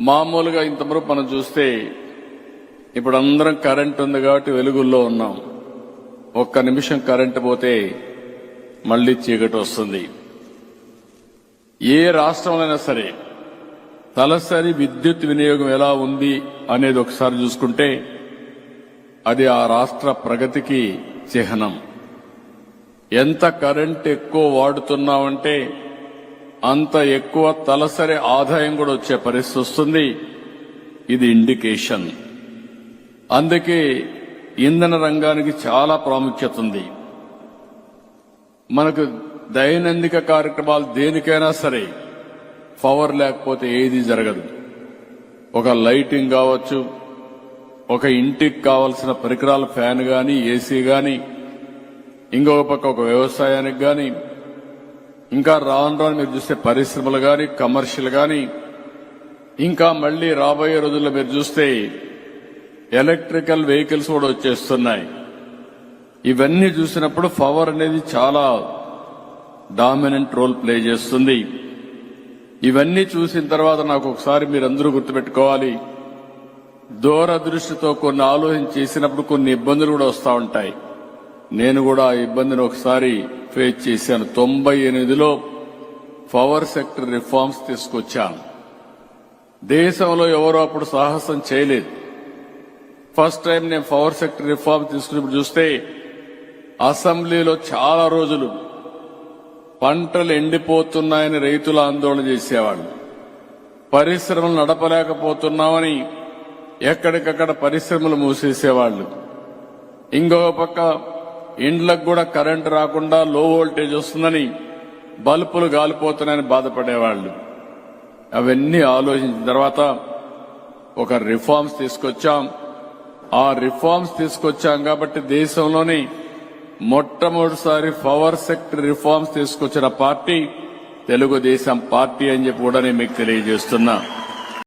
మామూలుగా ఇంతవరకు మనం చూస్తే ఇప్పుడు అందరం కరెంట్ ఉంది కాబట్టి వెలుగుల్లో ఉన్నాం. ఒక్క నిమిషం కరెంట్ పోతే మళ్ళీ చీకటి వస్తుంది. ఏ రాష్ట్రంలోనైనా సరే తలసరి విద్యుత్ వినియోగం ఎలా ఉంది అనేది ఒకసారి చూసుకుంటే అది ఆ రాష్ట్ర ప్రగతికి చిహ్నం. ఎంత కరెంట్ ఎక్కువ వాడుతున్నామంటే అంత ఎక్కువ తలసరి ఆదాయం కూడా వచ్చే పరిస్థితి వస్తుంది. ఇది ఇండికేషన్. అందుకే ఇంధన రంగానికి చాలా ప్రాముఖ్యత ఉంది. మనకు దైనందిక కార్యక్రమాలు దేనికైనా సరే పవర్ లేకపోతే ఏది జరగదు. ఒక లైటింగ్ కావచ్చు ఒక ఇంటికి కావలసిన పరికరాల ఫ్యాన్ కానీ ఏసీ కానీ ఇంకొక పక్క ఒక వ్యవసాయానికి కానీ ఇంకా రాను రాను మీరు చూస్తే పరిశ్రమలు గాని కమర్షియల్ గాని ఇంకా మళ్ళీ రాబోయే రోజుల్లో మీరు చూస్తే ఎలక్ట్రికల్ వెహికల్స్ కూడా వచ్చేస్తున్నాయి. ఇవన్నీ చూసినప్పుడు పవర్ అనేది చాలా డామినెంట్ రోల్ ప్లే చేస్తుంది. ఇవన్నీ చూసిన తర్వాత నాకు ఒకసారి మీరందరూ గుర్తుపెట్టుకోవాలి. దూరదృష్టితో కొన్ని ఆలోచన చేసినప్పుడు కొన్ని ఇబ్బందులు కూడా వస్తూ ఉంటాయి. నేను కూడా ఆ ఇబ్బందిని ఒకసారి ఫేస్ చేశాను. తొంభై ఎనిమిదిలో పవర్ సెక్టర్ రిఫార్మ్స్ తీసుకొచ్చాను. దేశంలో ఎవరో అప్పుడు సాహసం చేయలేదు. ఫస్ట్ టైం నేను పవర్ సెక్టర్ రిఫార్మ్ తీసుకున్నప్పుడు చూస్తే అసెంబ్లీలో చాలా రోజులు పంటలు ఎండిపోతున్నాయని రైతులు ఆందోళన చేసేవాళ్ళు. పరిశ్రమలు నడపలేకపోతున్నామని ఎక్కడికక్కడ పరిశ్రమలు మూసేసేవాళ్ళు. ఇంకొక పక్క ఇండ్లకు కూడా కరెంటు రాకుండా లో వోల్టేజ్ వస్తుందని బల్బులు గాలిపోతున్నాయని బాధపడేవాళ్ళు. అవన్నీ ఆలోచించిన తర్వాత ఒక రిఫార్మ్స్ తీసుకొచ్చాం. ఆ రిఫార్మ్స్ తీసుకొచ్చాం కాబట్టి దేశంలోని మొట్టమొదటిసారి పవర్ సెక్టర్ రిఫార్మ్స్ తీసుకొచ్చిన పార్టీ తెలుగుదేశం పార్టీ అని చెప్పి కూడా నేను మీకు తెలియజేస్తున్నా.